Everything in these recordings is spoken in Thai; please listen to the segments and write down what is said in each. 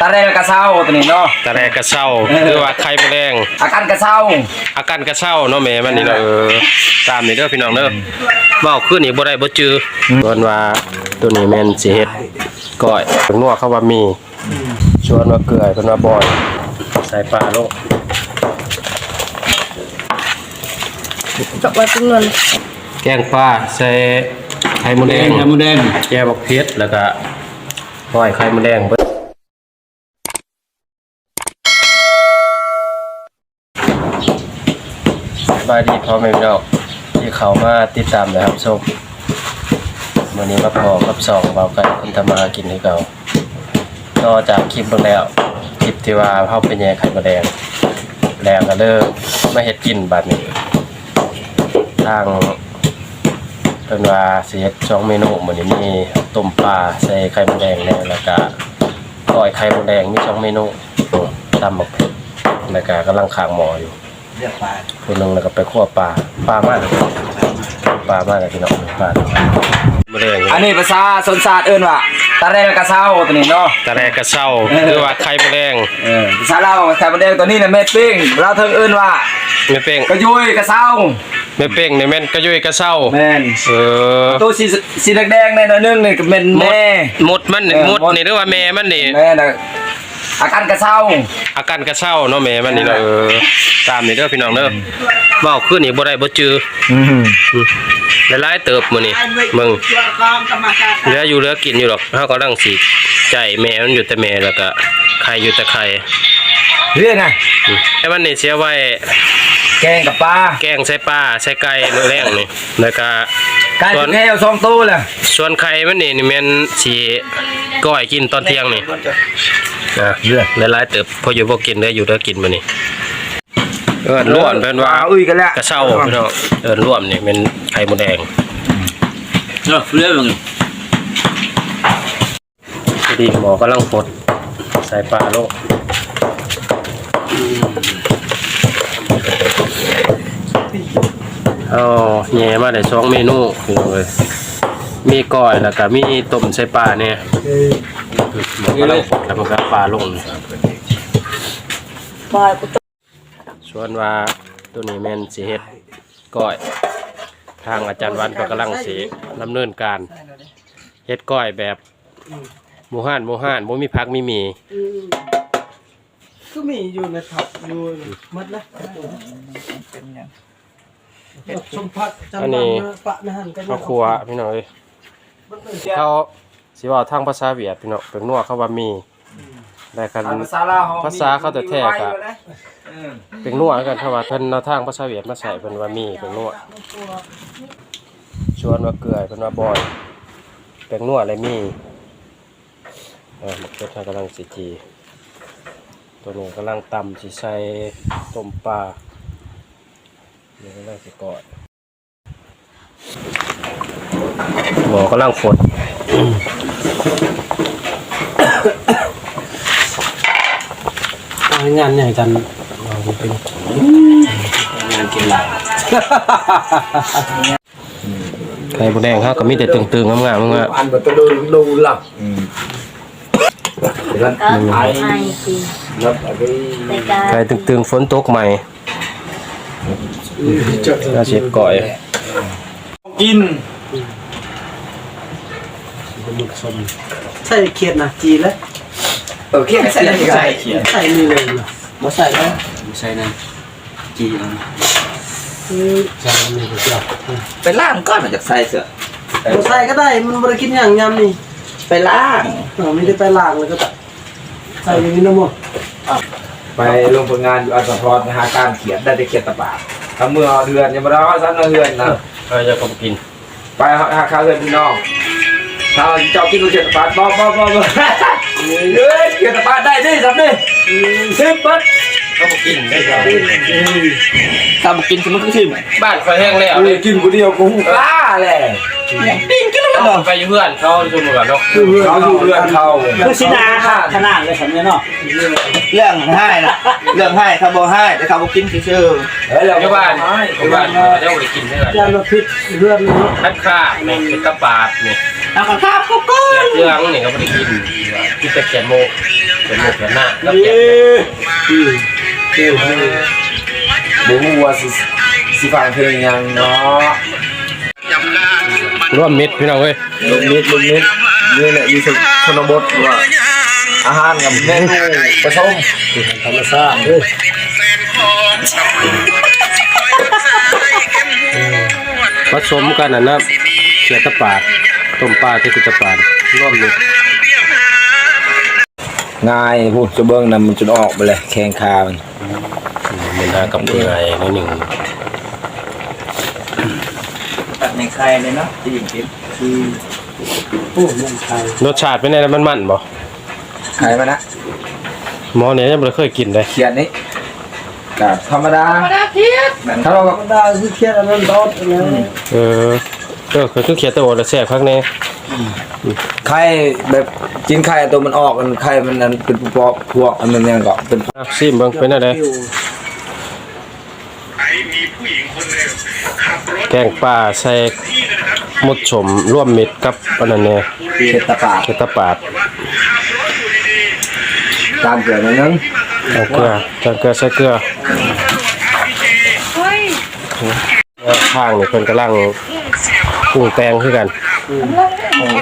ตาแรกกระเซ้าตัวนี้เนาะตะแรกกระเช้าเออหรือว่าไข่มดแดงอาการกระเซ้า อาการกระเช้าเนาะแม่มันนี่เนาะเออตามนี่เด้อพี่น้องเด้อเว้าขึ้นนี่บ่ได้บ่จือส่วนว่าตัวนี้แม่นสิเฮ็ดก้อยนัวเข้าว่ามีชวนว่าเกลือเพิ่นว่าบ่อย ใส่ปลาลงจับไว้ตรงนั้นแกงปลาใส่ไข่มดแดงไข่มดแดงแจ่วบักเผ็ดแล้วก็ก้อยไข่มดแดงเบิดสบายดีพ่อแม่พี่น้องที่เขามาติดตามนะครับชมวันนี้มาพอกับสองเบาไก่คนทำมาหากินให้เขาต่อจากคลิปเบางแล้วคลิปที่ว่าเขาเป็นแย่ไข่มดแดงแรงก็เริ่มมาเฮ็ดกินบัดนี้ทางเป็นว่าสิเฮ็ดสองเมนูมื้อนี้มีต้มปลาใส่ไข่มดแดงแหน่แล้วก็ก้อยไข่มดแดงมีสองเมนูตำบักแล้วก็กำลังขางหมออยู่ เรียกปลาคนหนึงแล้วก็ไปคั่วปลาปลามากเลยปลามากเลยพี่น้องปลาหมดแดงอันนี้ภาษาสนศาสตร์เอิ้นว่าตาแรกกระเซ้าตัวนี้เนาะ ตะแรกกระเช้าเออหรือว่าไข่มดแดงเออภาษาลาวไข่มดแดงตัวนี้น่ะเม็ดปิ้งเราเทิงเอิ้นว่าแม่เป้งกระยุยกระเซ้าแม่เป้งนี่แม่นกระยุยกระเช้าแม่นเออตัวสีสีแดงๆในหน่อยนึงนี่ก็เป็นมดแม่ มดมันนี่เออมดมด นี่หรือว่าแม่มันนี่แม่น่ะ อาการกระเซ้าอาการกระเช้าเนาะแม่มันนี่เนาะเออตามนี่เด้อพี่น้องเด้อเว้าขึ้นนี่บ่ได้บ่จืออืมหลายๆเติบมื้อนี้มึงเหลืออยู่เหลือกินอยู่หรอกเฮาก็ลังสิใจแม่มันอยู่แต่แม่แล้วก็ไข่อยู่แต่ไข่เรื่องไงอืมแต่มันนี่เสียไว้แกงกับปลาแกงใส่ปลาใส่ไก่มื้อแรงนี่แล้วก็ไก่ส่วนแค่เอาสองตู้เลยส่วนไข่มันนี่นี่แม่นสิก้อยกินตอนเที่ยงนี่ นะหลายๆเติบพออยู่บ่กินเหลืออยู่เหลือกินมื้อนี้เอิ้นล้วนเพิ่นว่าอุ้ยกันแล้วกระเช้าพี่น้องเอิ้นร่วมนี่เป็นไข่มดแดงเออเรื่องมึงพอดีหมอกำลังปลดใส่ปลาลงเอาแย่มาได้สองเมนูพี่น้องเลย มีก้อยแล้วก็มีต้มใส่ปลาเนี่ยหมอกำลังปลดแล้วมันก็ปลาลงปล่อยกูตส่วนว่าตัวนี้แม่นสิเฮ็ดก้อย ทางอาจารย์วันก็กำลังสิดำเนินการเฮ็ดก้อยแบบหมูห่านหมูห่านบ่มีผักมีหมีก็มีอยู่ในผับอยู่มัดนะชมพักจำนำปะนะฮันก็ข้าวครัวพี่น้องเอ้ย เขาสิเว่าทางภาษาเวียดพี่น้องเป็นนัวเขาว่ามีได้กันภาษาลาวภาษาเขาแต่แท้ๆอะเป็นนัวกันเพราะว่าเพิ่นเอาทางภาษาเวียดมาใส่เพิ่นว่ามีเป็นนัวชวนว่าเกลือเพิ่นว่าบ่อยเป็นนัวอะไรมีเออหมกเพชรกำลังสิจีตัวนี้กำลังตำสิใส่ต้มปลาเดี๋ยวกำลังสิกอด หมอกำลังฝดงานใหญ่จันเราเป็นงานกินหลายไข่มดแดงเขาก็มีแต่ตึงๆงามๆงามอันแบบตัวดูดูหลับแล้วก็ไอ้กินแล้วไอ้ในการๆไข่ตึงๆฝนตกใหม่น่าเสียก่อย กิน ใส่เขียดนะจีแล้วเออเคี่ยงใส่อะไรใส่เขียนใส่นี่เลยนะมาใส่แล้วใส่นั่นจีนใส่นี่ก็เจ้าไปล่างก้อนมาจากใส่เสือมาใส่ก็ได้มันบริกินอย่างยำนี่ไปล่างเราไม่ได้ไปล้างเลยก็ใส่อย่างนี้นะมั้งไปลงผลงานอยู่อัสพรนะฮะการเขียนได้แต่เขียนตะปาถ้าเมื่อเดือนยังไม่ได้ว่าสั้นเดือนนะเราจะคงกิน ไปหาข้าวเดือนพี่น้อง ถ้าเจ้ากินลูกเขียนตะปาบอ เขาได้ดิสับดิซิมเปิดก็บ่กินได้ครับถ้าบกินคือมันก็ซิมบ้านไฟแห้งแล้วเอาเลยกินกูเดียวกูกล้าเลยปิ้งกินแล้วไปอยู่เพื่อนเขาจุ่มกันเนาะคือเพื่อนเขาเขาเพื่อนเขาคือสินาค่ะขนาดเลยสำเนียเนาะเรื่องให้นะเรื่องให้เขาบอกให้แต่เขาบอกกินซื่อเฮ้ยเราอยู่บ้านอยู่บ้านเจ้าไปกินได้ยาลดพิษเพื่อนเนาะคัดค่าเนี่ยเป็นกระปาดเนี่ยๆเอากันครับก็ก็เกลือเรื่องนี่ก็ไม่ได้กินกินแต่แกนโมกแกนโมกแกนหน้าแล้วแกน บูวัวสิสิฟังเพลงยังเนาะร่วมมิตรพี่น้องเว้ยลุงนิดลุงนิดนี่แหละอยู่ชนบทว่าอาหารกับเมนูผสมธรรมชาติเด้อผสมกันน่ะนะเกลือตะปาดต้มปลาที่กุตะปาดร่วมมิตร ง่ายพูดจะเบิ้งนำมันจนออกไปเลยแข้งคามันมันน่ากับเปื่อยนิดหนึ่งตัดในใครเลยเนาะที่ยิงกินโอ้เมืองไทยรสชาติเป็นไงมันมันบ่ขายมานะหมอเนี่ยยังไม่เคยกินเลยเขียนนี้กับธรรมดาธรรมดาเขียนถ้าเราธรรมดาคือเครียดอันนั้นดอดอันนั้นเออเออคือเขียนแตะโอแล้วแซ่บพักแน่ไข่แบบกินไข่ตัวมันออกมันไข่มันนั้นเป็นพวกพวกอันนั้นยังก็เป็นอะซิมเบิ่งเป็นอะไรแกงป่าใส่หมดสมร่วมมิตรกับอันนั้นเนี่ยเห็ดตะปาดเกตาปาดตามเกลือนิดนึงเอาเกลือจานเกลือใส่เกลือแล้วข้างนี่เพิ่นกำลัง ปรุงแตงคือกัน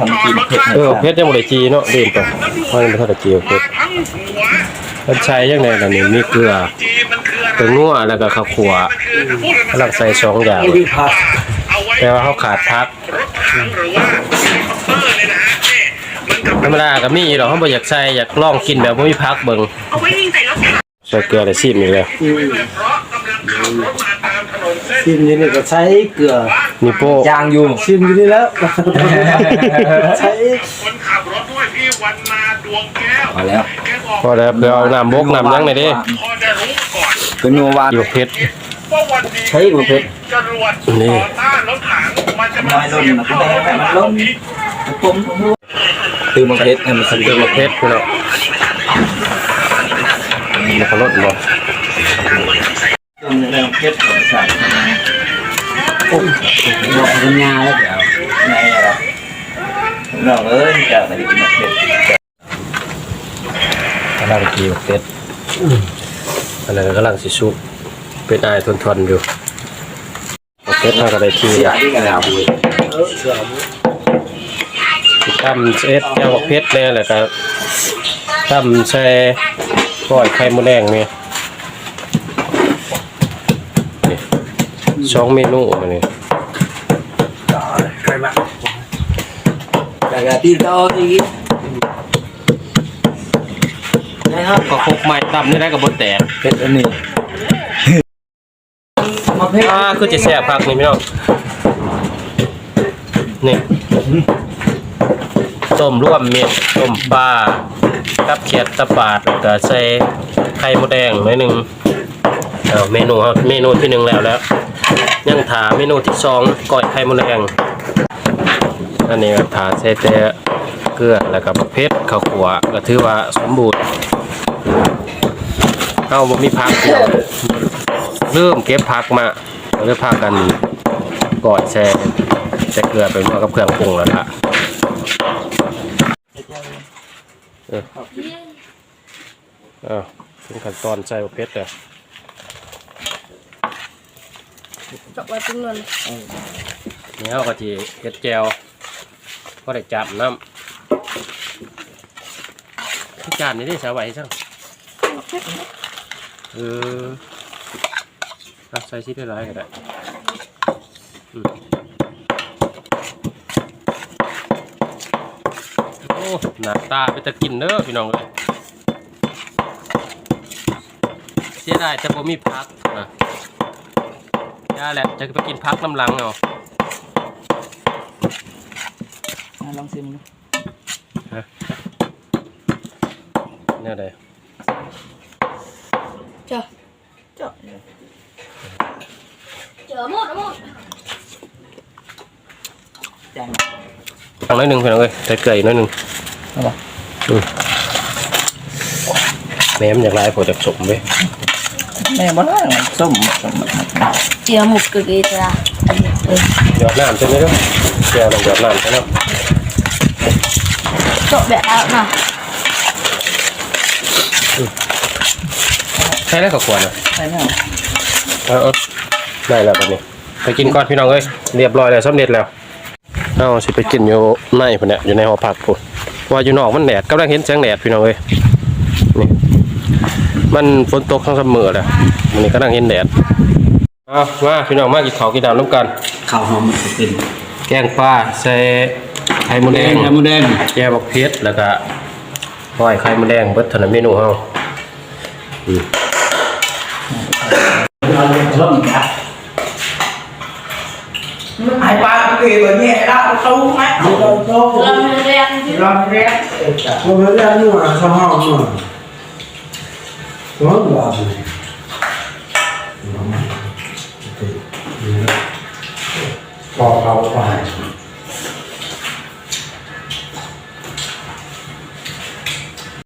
ทำกินเผ็ดเออเพชรยังบ่ได้จีเนาะดื่มไปมันบ่ทันได้จีเอาเพชรมันใช้ยังไงล่ะนี่มีเกลือตัวนัวแล้วก็ข้าวขัวกำลังใส่สองอย่างไม่ได้พักแต่ว่าเขาขาดพักธรรมดาก็มีอยู่ดอกเขาบ่อยากใส่อยากลองกินแบบบ่มีพักเบิ่งใส่เกลือได้ชิมอีกแล้ว ซิมอยู่นี่ก็ใช้เกลือมีโป้ยางอยู่ซิมอยู่นี่แล้วใช้คนขับรถด้วยพี่วันนาดวงแก้วมาแล้วแกบอกพอแล้วเกลือเอาน้ำบกน้ำยังหน่อยดิพอจะรู้ก่อนเป็นนัวหวานอยู่เพชรว่าวันนี้ใช้บุฟเฟ่จรวดนี่ต่อต้านรถถังมันจะมาน้อยลงนะคุณแม่ให้มันลงผมผมรู้ตื่นมาเพชรให้มันสเกลือเพชรพี่น้องมันก็ลดบ่ ตรงเรื่องเผ็ดของฉันบอกปัญญาแล้วเดี๋ยวในอะไรน้องเอ้ยจะไม่ได้กินเผ็ดกำลังกินเพชรอันนั้นกำลังสิสุกเป็นอายทนๆอยู่เพชรมาก็ได้ทีเสียที่กันแล้วบุยทำเอสแก้วเพชรเนี่ยแหละครับทำใส่ก้อยไข่มดแดงเนี่ย สองเมนูมาเนี่ยแต่กะที่โตที่นะครับก็คกไม้ตำนี่ได้กับบนแตกเพชรอันนี้มาเผ็ดอ่าคือจะแซ่บผักนี่พี่น้องนี่ต้มร่วมเม็ดต้มปลากับเขียดตะปาดแล้วก็ใส่ไข่มดแดงหน่อยหนึงเอาเมนูครับเมนูที่หนึ่งแล้วแล้ว ยังถาเมนูที่สองก้อยไข่มดแดงอันนี้ก็ถาใส่แต่เกลือแล้วก็มะเพ็ดข้าวขัวก็ถือว่าสมบูรณ์เอาบ่มีผักเดียวเริ่มเก็บผักมาเริ่มพากันก้อยแช่ใส่เกลือไปพร้อมกับเครื่องปรุงแล้วล่ะเออเอาถึงขั้นตอนใส่เพ็ดเลย จบไว้ตรงนั้นนี่เราก็ทีเฮ็ดแจวก็ได้จับน้ำที่จานนี้ได้สาไหว้จังเออรับใส่ชิ้นได้หลายก็ได้โอ้หน้าตาไปตะกินเด้อพี่น้องเลยเสียดายแต่บ่มีพักนะ ย่าแหละจะไปกินพักน้ำหลังเอาลองชิมเนี่ยเลยเจอเจาะเจอหมดหมดจังเอาน้อยหนึงพี่น้องเอ้ยใส่เกลืออีกน้อยหนึงอืมแม่มันอยากลายผมจากสมเว้ย แม่บ่ได้ส้มส้มเจียวหมุกกึกอีตราเออหยอดน้ำใช่ไหมครับแก้วน้ำหยอดน้ำใช่ไหมโตะแบบแล้วเนาะใช่แล้วก็ควรนะใช่แม่เอาเอาได้แล้วตอนนี้ไปกินก่อนพี่น้องเอ้ยเรียบร้อยแล้วสำเร็จแล้วเอาสิไปกินอยู่ในพุ่นเนี่ยอยู่ในหอพักพุ่นว่าอยู่นอกมันแดดกำลังเห็นแสงแดดพี่น้องเอ้ยนี่ มันฝนตกทั้งสามมือแล้วมันนี้กำลังเห็นแดดเอามาพี่น้องมากินข้าวกินน้ำน้ำกันข้าวหอมมันจะเป็นแกงปลาใส่ไข่มดแดแดงงแล้วมันแดงแก้วบักเพชรแล้วก็ปล่อยไข่มดแดงเบิดเท่านั้นเมนูเฮาส้มครับไอ้ปลาเกยแบบนี้แล้วเขาไหมเราต้องเราไม่เรียนที่ลองเรียกเราไม่ได้นี่ว่าสห้องนู่น ร้อนกว่าพอเขาไป